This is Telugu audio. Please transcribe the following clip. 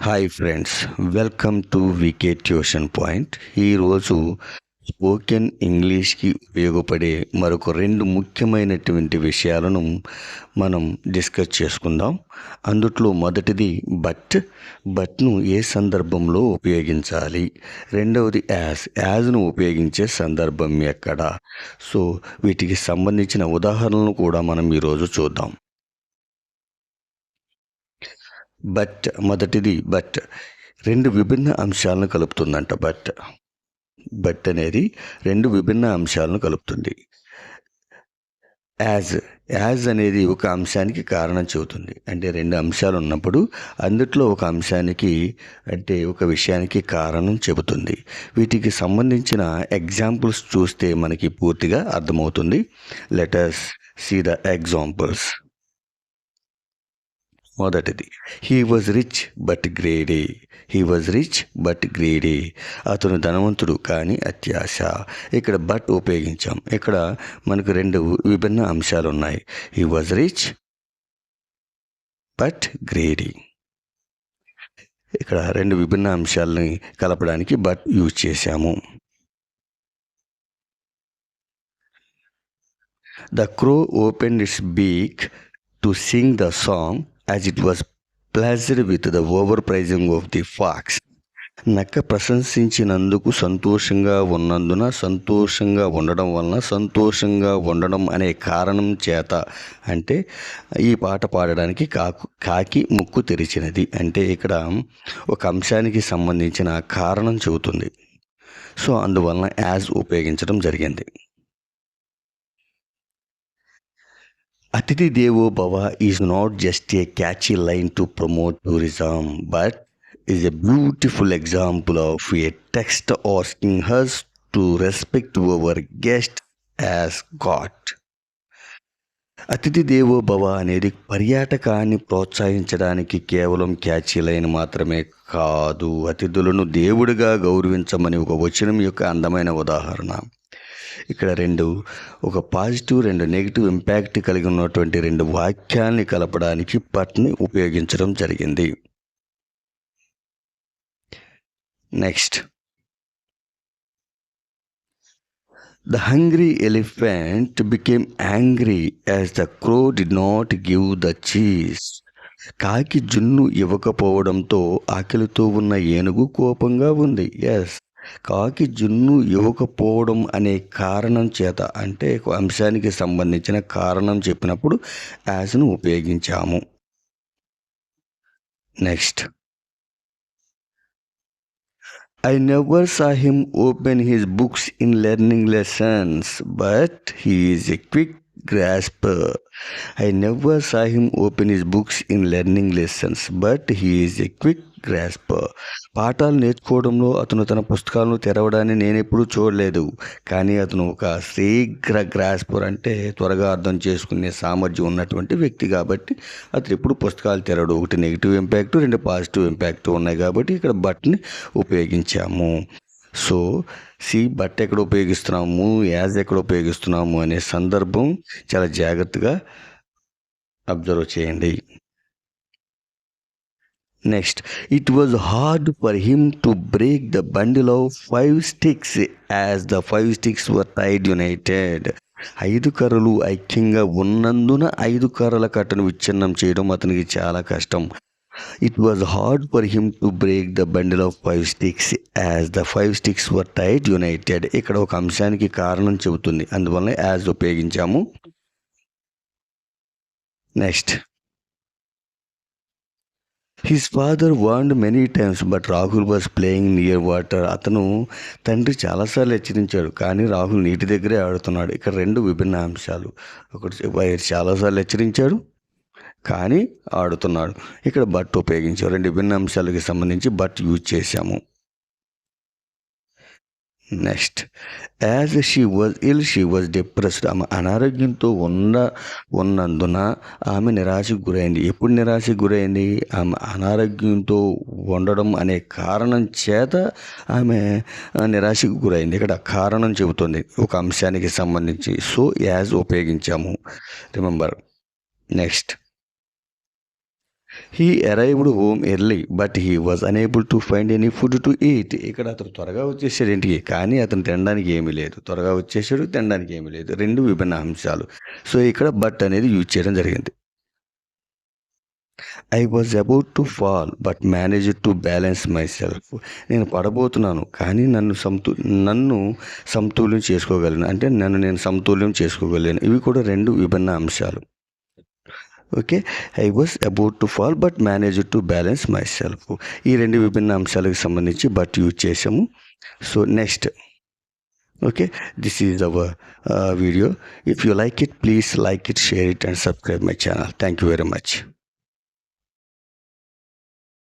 Hi friends welcome to VK tuition point ఈరోజు స్పోకెన్ ఇంగ్లీష్కి ఉపయోగపడే మరొక రెండు ముఖ్యమైనటువంటి విషయాలను మనం డిస్కస్ చేసుకుందాం. అందుట్లో మొదటిది బట్. బట్ను ఏ సందర్భంలో ఉపయోగించాలి? రెండవది యాజ్. యాజ్ను ఉపయోగించే సందర్భం ఎక్కడ? సో వీటికి సంబంధించిన ఉదాహరణలు కూడా మనం ఈరోజు చూద్దాం. బట్ మొదటిది బట్. రెండు విభిన్న అంశాలను కలుపుతుందంట బట్. బట్ అనేది రెండు విభిన్న అంశాలను కలుపుతుంది. యాజ్ యాజ్ అనేది ఒక అంశానికి కారణం చెబుతుంది. అంటే రెండు అంశాలు ఉన్నప్పుడు అందుట్లో ఒక అంశానికి అంటే ఒక విషయానికి కారణం చెబుతుంది. వీటికి సంబంధించిన ఎగ్జాంపుల్స్ చూస్తే మనకి పూర్తిగా అర్థమవుతుంది. లెటర్స్ సీ ద ఎగ్జాంపుల్స్ మొదటిది. He was rich but greedy he was rich but greedy అతను ధనవంతుడు కానీ అత్యాశ. ఇక్కడ బట్ ఉపయోగించాం. ఇక్కడ మనకు రెండు విభిన్న అంశాలు ఉన్నాయి he was rich but greedy ఇక్కడ రెండు విభిన్న అంశాలని కలపడానికి బట్ యూజ్ చేశాము. The crow open its beak to sing the song as it was pleasure with the over praising of the fox నక్క ప్రశంసించినందుకు సంతోషంగా ఉన్నందున సంతోషంగా ఉండడం వలన సంతోషంగా ఉండడం అనే కారణం చేత అంటే ఈ పాట పాడడానికి కాకు కాకి ముక్కు తెరిచినది. అంటే ఇక్కడ ఒక అంశానికి సంబంధించిన కారణం చెబుతుంది. సో అందువలన యాజ్ ఉపయోగించడం జరిగింది. అతిథి దేవో భవ is not just a catchy line to promote tourism but is a beautiful example of a text asking hers to respect over guest as god అతిథి దేవో భవ అనేది పర్యాటకాన్ని ప్రోత్సహించడానికి కేవలం క్యాచీ లైన్ మాత్రమే కాదు అతిథులను దేవుడిగా గౌరవించమని ఒక వచనం యొక్క అందమైన ఉదాహరణ. ఇక్కడ రెండు ఒక పాజిటివ్ రెండు నెగిటివ్ ఇంపాక్ట్ కలిగి ఉన్నటువంటి రెండు వాక్యాల్ని కలపడానికి పట్ని ఉపయోగించడం జరిగింది. Next the hungry elephant became angry as the crow did not give the cheese కాకి జున్ను ఇవ్వకపోవడంతో ఆకలితో ఉన్న ఏనుగు కోపంగా ఉంది. ఎస్ కాకి జున్ను ఇవ్వకపోవడం అనే కారణం చేత అంటే అంశానికి సంబంధించిన కారణం చెప్పినప్పుడు యాజ్ను ఉపయోగించాము. Next. I never saw him open his books in learning lessons but he is a quick grasper I never saw him open his books in learning lessons but he is a quick grasper పాఠాలు నేర్చుకోవడంలో అతను తన పుస్తకాలను తెరవడాన్ని నేను ఎప్పుడూ చూడలేదు. కానీ అతను ఒక శీఘ్ర గ్రాస్పర్ అంటే త్వరగా అర్థం చేసుకునే సామర్థ్యం ఉన్నటువంటి వ్యక్తి కాబట్టి అతను ఎప్పుడు పుస్తకాలు తెరవడు. ఒకటి నెగిటివ్ ఇంపాక్ట్ రెండు పాజిటివ్ ఇంపాక్ట్ ఉన్నాయి కాబట్టి ఇక్కడ బట్ని ఉపయోగించాము. సో సి బట్ ఎక్కడ ఉపయోగిస్తున్నాము యాజ్ ఎక్కడ ఉపయోగిస్తున్నాము అనే సందర్భం చాలా జాగ్రత్తగా అబ్జర్వ్ చేయండి. Next it was hard for him to break the bundle of five sticks as the five sticks were tied united. ఐదు కర్రలు ఐక్యంగా ఉన్నందున ఐదు కర్రల కట్టను విచ్ఛిన్నం చేయడం అతనికి చాలా కష్టం. It was hard for him to break the bundle of five sticks as the five sticks were tied united ఇక్కడ ఒక అంశానికి కారణం చెబుతుంది. అందువల్ల యాజ్ ఉపయోగించాము. Next his father warned many times but Rahul was playing near water అతను తండ్రి చాలాసార్లు హెచ్చరించాడు కానీ రాహుల్ నీటి దగ్గరే ఆడుతున్నాడు. ఇక్కడ రెండు విభిన్న అంశాలు. ఒకటి చాలాసార్లు హెచ్చరించాడు కానీ ఆడుతున్నాడు. ఇక్కడ బట్ ఉపయోగించాం రెండు విభిన్న అంశాలకి సంబంధించి బట్ యూజ్ చేశాము. Next. As she was ill she was depressed. ఆమె అనారోగ్యంతో ఉన్న ఉన్నందున ఆమె నిరాశకు గురైంది. ఎప్పుడు నిరాశకు గురైంది? ఆమె అనారోగ్యంతో ఉండడం అనే కారణం చేత ఆమె నిరాశకు గురైంది. ఇక్కడ కారణం చెబుతుంది. ఒక అంశానికి సంబంధించి. సో యాజ్ ఉపయోగించాము. Remember. Next. He arrived home early but he was unable to find any food to eat ఇక్కడ అతను త్వరగా వచ్చేసాడు ఇంటికి కానీ అతను తినడానికి ఏమీ లేదు. త్వరగా వచ్చేసాడు తినడానికి ఏమీ లేదు. రెండు విభిన్న అంశాలు. సో ఇక్కడ బట్ అనేది యూజ్ చేయడం జరిగింది. I was about to fall but manage to balance myself నేను పడబోతున్నాను కానీ నన్ను సమతూ నన్ను సమతుల్యం చేసుకోగలను. అంటే నన్ను నేను సమతుల్యం చేసుకోగలను. ఇవి కూడా రెండు విభిన్న అంశాలు. Okay? I was about to fall but manage to balance myself ఈ రెండు విభిన్న అంశాలకు సంబంధించి బట్ యూజ్ చేసాము so next okay? This is our video if you like it please like it share it and subscribe my channel thank you very much